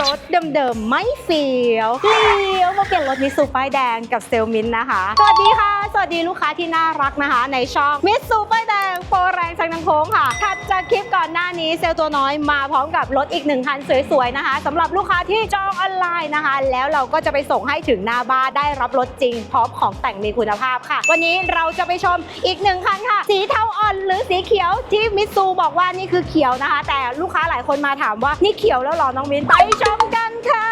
รถเดิมๆไม่เฟี้ยวเลี้ยวมาเปลี่ยนรถมิตซูป้ายแดงกับเซลมินนะคะ สวัสดีค่ะ สวัสดีลูกค้าที่น่ารักนะคะ ในช่องมิตซูป้ายแดงโปรแรงสังนังโค้งค่ะ จากคลิปก่อนหน้านี้เซลตัวน้อยมาพร้อมกับรถอีกหนึ่งคันสวยๆนะคะสำหรับลูกค้าที่จองออนไลน์นะคะ แล้วเราก็จะไปส่งให้ถึงหน้าบ้านได้รับรถจริง พร้อมของแต่งมีคุณภาพค่ะ วันนี้เราจะไปชมอีกหนึ่งคันค่ะ สีเทาอ่อนหรือสีเขียวที่มิตซูบอกว่านี่คือเขียวนะคะ แต่ลูกค้าหลายคนมาถามว่านี่เขียวแล้วหรอน้องมินไปชมกันค่ะ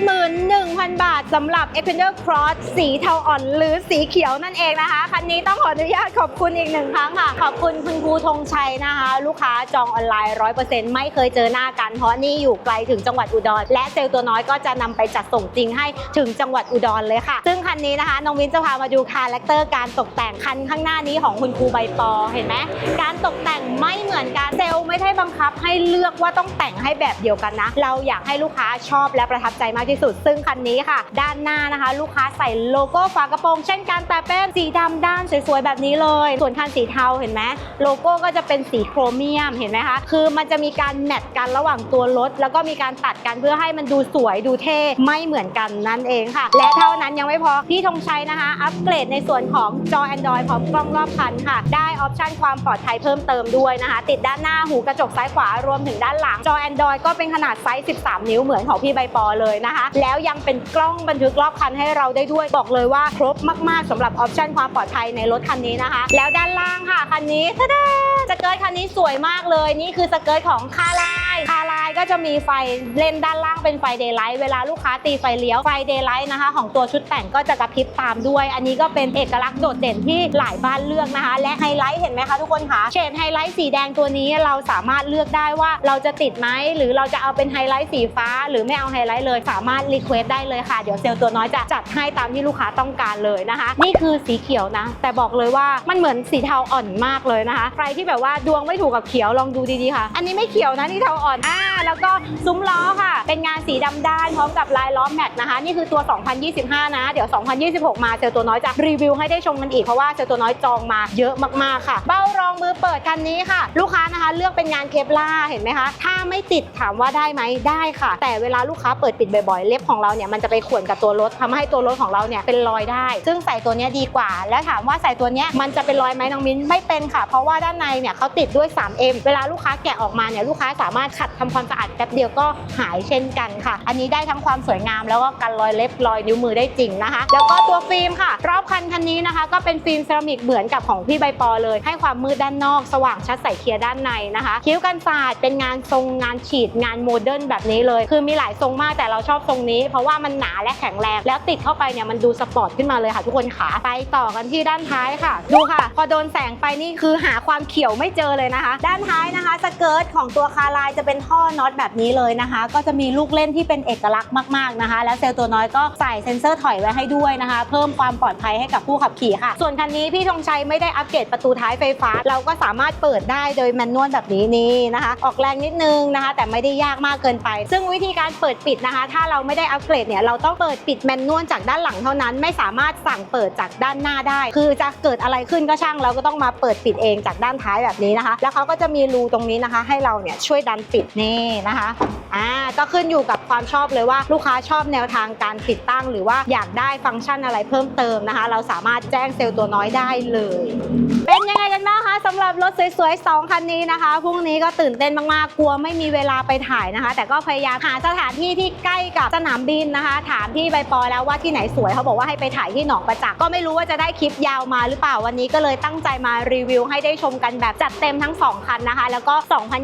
71,000 บาทสำหรับ e x p e n d e r Cross สีเทาอ่อนหรือสีเขียวนั่นเองนะคะ คันนี้ต้องขออนุญาตขอบคุณอีกหนึ่งครั้งค่ะ ขอบคุณคุณครูธงชัยนะคะ ลูกค้าจองออนไลน์ 100%ไม่เคยเจอหน้ากัน เพราะนี่อยู่ไกลถึงจังหวัดอุดร และเซลล์ตัวน้อยก็จะนำไปจัดส่งจริงให้ถึงจังหวัดอุดรเลยค่ะ ซึ่งคันนี้นะคะน้องวินจะพามาดูคาแรคเตอร์การตกแต่งคันข้างหน้านี้ของคุณครูใบปอเห็นไหมการตกแต่งไม่เหมือนกันเซลล์ไม่ได้บังคับให้เลือกว่าต้องแต่งให้แบบเดียวกันนะ เราอยากให้ลูกค้าชอบและประทับใจมากที่สุด ซึ่งคันนี้ค่ะ ด้านหน้านะคะ ลูกค้าใส่โลโก้ฝากระโปรง เช่นกันแต่เป็นสีดำด้านสวยๆแบบนี้เลย ส่วนคันสีเทาเห็นไหมโลโก้ก็จะเป็นสีโครเมียมเห็นไหมคะคือมันจะมีการแมทกันระหว่างตัวรถ แล้วก็มีการตัดกันเพื่อให้มันดูสวยดูเท่ไม่เหมือนกันนั่นเองค่ะ และเท่านั้นยังไม่พอพี่ธงชัยนะคะ อัปเกรดในส่วนของจอ Android พร้อมกล้องรอบคันค่ะ ได้ออปชันความปลอดภัยเพิ่มเติมด้วยนะคะ ติดด้านหน้าหูกระจกซ้ายขวารวมถึงด้านหลังจอ Android ก็เป็นขนาดไซส์ 13 นิ้วเหมือนของพี่ใบปอเลยนะคะ แล้วยังเป็นกล้องบันทึกรอบคันให้เราได้ด้วย บอกเลยว่าครบมาก ๆสำหรับออปชันความปลอดภัยในรถคันนี้นะคะ แล้วด้านล่างค่ะคันนี้ทะเดสเกิร์ตคันนี้สวยมากเลย นี่คือสเกิร์ตของคาร่าคาไลน์ก็จะมีไฟเล่นด้านล่างเป็นไฟเดย์ไลท์เวลาลูกค้าตีไฟเลี้ยวไฟเดย์ไลท์นะคะ ของตัวชุดแต่งก็จะกระพริบตามด้วย อันนี้ก็เป็นเอกลักษณ์โดดเด่นที่หลายบ้านเลือกนะคะ และไฮไลท์เห็นไหมคะทุกคนคะเฉดไฮไลท์สีแดงตัวนี้เราสามารถเลือกได้ว่าเราจะติดไหมหรือเราจะเอาเป็นไฮไลท์สีฟ้า หรือไม่เอาไฮไลท์เลยสามารถรีเควสได้เลยค่ะเดี๋ยวเซลล์ตัวน้อยจะจัดให้ตามที่ลูกค้าต้องการเลยนะคะ นี่คือสีเขียวนะ แต่บอกเลยว่ามันเหมือนสีเทาอ่อนมากเลยนะคะ ใครที่แบบว่าดวงไม่ถูกกับเขียวลองดูดีๆค่ะ อันนี้ไม่เขียวนะนี่เทาอ่อนอ่าแล้วก็ซุ้มล้อค่ะ เป็นงานสีดำด้านพร้อมกับลายล้อแมทนะคะ นี่คือตัว 2025 นะ เดี๋ยว 2026 มาเซลล์ตัวน้อยจะรีวิวให้ได้ชมกันอีก เพราะว่าเซลล์ตัวน้อยจองมาเยอะมากๆค่ะ เบ้ารองมือเปิดคันนี้ค่ะ ลูกค้านะคะ เลือกเป็นงานเคปล่าเห็นไหมคะ ถ้าไม่ติดถามว่าได้ไหมได้ค่ะ แต่เวลาลูกค้าเปิดปิดบ่อยๆ เล็บของเราเนี่ยมันจะไปข่วนกับตัวรถทำให้ตัวรถของเราเนี่ยเป็นรอยได้ ซึ่งใส่ตัวนี้ดีกว่า แล้วถามว่าใส่ตัวนี้มันจะเป็นรอยไหมน้องมิ้นไม่เป็นค่ะ เพราะว่าด้านในเนี่ยเขาติดด้วย 3M เวลาลูกค้าแกะออกมาเนี่ยลูกค้าสามารถขัดทำความสะอาดแป๊บเดียวก็หายเช่นกันค่ะ อันนี้ได้ทั้งความสวยงามแล้วก็กันรอยเล็บรอยนิ้วมือได้จริงนะคะ แล้วก็ตัวฟิล์มค่ะ รอบคันคันนี้นะคะ ก็เป็นฟิล์มเซรามิกเหมือนกับของพี่ใบปอเลย ให้ความมืดด้านนอก สว่างชัดใสเคลียร์ด้านในนะคะ คิ้วกันศาสตร์เป็นงานทรงงานฉีดงานโมเดิร์นแบบนี้เลย คือมีหลายทรงมากแต่เราชอบทรงนี้ เพราะว่ามันหนาและแข็งแรงแล้วติดเข้าไปเนี่ยมันดูสปอร์ตขึ้นมาเลยค่ะ ทุกคนขาไปต่อกันที่ด้านท้ายค่ะ ดูค่ะ พอโดนแสงไปนี่คือหาความเขียวไม่เจอเลยนะคะ ด้านท้ายนะคะสเกิร์ตของตัวคาร์ไลน์จะเป็นท่อน็อตแบบนี้เลยนะคะ ก็จะมีลูกเล่นที่เป็นเอกลักษณ์มากๆนะคะ แล้วเซลล์ตัวน้อยก็ใส่เซ็นเซอร์ถอยไว้ให้ด้วยนะคะ เพิ่มความปลอดภัยให้กับผู้ขับขี่ค่ะ ส่วนคันนี้พี่ธงชัยไม่ได้อัปเกรดประตูท้ายไฟฟ้า เราก็สามารถเปิดได้โดยแมนนวลแบบนี้นี่นะคะ ออกแรงนิดนึงนะคะ แต่ไม่ได้ยากมากเกินไป ซึ่งวิธีการเปิดปิดนะคะ ถ้าเราไม่ได้อัปเกรดเนี่ยเราต้องเปิดปิดแมนนวลจากด้านหลังเท่านั้น ไม่สามารถสั่งเปิดจากด้านหน้าได้ คือจะเกิดอะไรขึ้นก็ช่างเราก็ต้องมาเปิดปิดเองจากด้านท้ายแบบนี้นะคะ แล้วเขาก็จะมีรูตรงนี้นะคะ ให้เราเนี่ยช่วยดันปิดนี่นะคะอ่าก็ขึ้นอยู่กับความชอบเลยว่าลูกค้าชอบแนวทางการติดตั้ง หรือว่าอยากได้ฟังก์ชันอะไรเพิ่มเติมนะคะ เราสามารถแจ้งเซลล์ตัวน้อยได้เลย เป็นยังไง หรับรถสวยๆ2คันนี้นะคะพรุ่งนี้ก็ตื่นเต้นมากๆกลัวไม่มีเวลาไปถ่ายนะคะ แต่ก็พยายามหาสถานที่ที่ใกล้กับสนามบินนะคะ ถามที่ใบปอแล้วว่าที่ไหนสวยเขาบอกว่าให้ไปถ่ายที่หนองประจักษ์ก็ไม่รู้ว่าจะได้คลิปยาวมาหรือเปล่าวันนี้ก็เลยตั้งใจมารีวิวให้ได้ชมกันแบบจัดเต็มทั้ง 2 คันนะคะ แล้วก็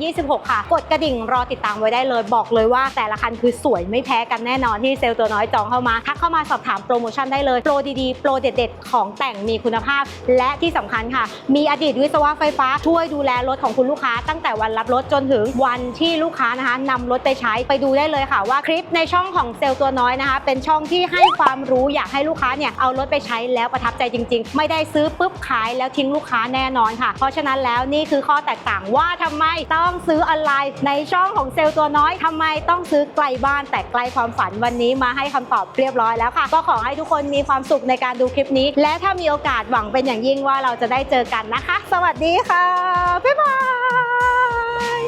2026 ค่ะ กดกระดิ่งรอติดตามไว้ได้เลยบอกเลยว่าแต่ละคันคือสวยไม่แพ้กันแน่นอนที่เซลล์ตัวน้อยจองเข้ามาทักเข้ามาสอบถามโปรโมชั่นได้เลยโปรดีๆโปรเด็ด ๆ ของแต่งมีคุณภาพ และที่สำคัญค่ะ มีอดีตวิศวะไฟฟ้าช่วยดูแลรถของคุณลูกค้า ตั้งแต่วันรับรถจนถึงวันที่ลูกค้านะคะนำรถไปใช้ไปดูได้เลยค่ะว่าคลิปในช่องของเซลล์ตัวน้อยนะคะ เป็นช่องที่ให้ความรู้อยากให้ลูกค้าเนี่ยเอารถไปใช้แล้วประทับใจจริง ๆ ไม่ได้ซื้อปุ๊บขายแล้วทิ้งลูกค้าแน่นอนค่ะ เพราะฉะนั้นแล้วนี่คือข้อแตกต่างว่าทำไมต้องซื้อออนไลน์ในช่องของเซลล์ตัวน้อยทำไมต้องซื้อไกลบ้านแต่ไกลความฝันวันนี้มาให้คำตอบเรียบร้อยแล้วค่ะ ก็ขอให้ทุกคนมีความสุขในการดูคลิปนี้ และถ้ามีโอกาสหวังเป็นอย่างยิ่งว่าเราจะได้เจอกันนะคะ สวัสดีีค่ะ บ๊ายบาย